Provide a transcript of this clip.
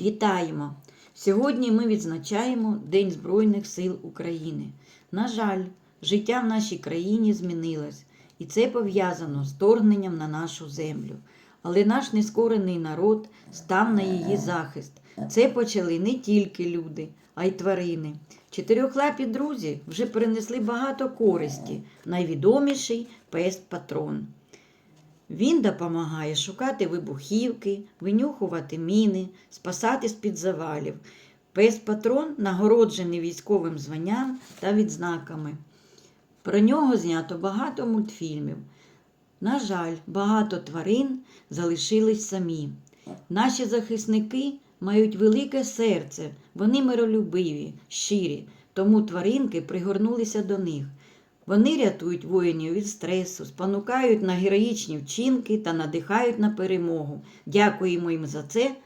Вітаємо! Сьогодні ми відзначаємо День Збройних сил України. На жаль, життя в нашій країні змінилось, і це пов'язано з вторгненням на нашу землю. Але наш нескорений народ став на її захист. Це почали не тільки люди, а й тварини. Чотирьохлапі друзі вже принесли багато користі. Найвідоміший пес патрон. Він допомагає шукати вибухівки, винюхувати міни, спасати з-під завалів. Пес патрон нагороджений військовим званням та відзнаками. Про нього знято багато мультфільмів. На жаль, багато тварин залишились самі. Наші захисники мають велике серце, вони миролюбиві, щирі, тому тваринки пригорнулися до них. Вони рятують воїнів від стресу, спонукають на героїчні вчинки та надихають на перемогу. Дякуємо їм за це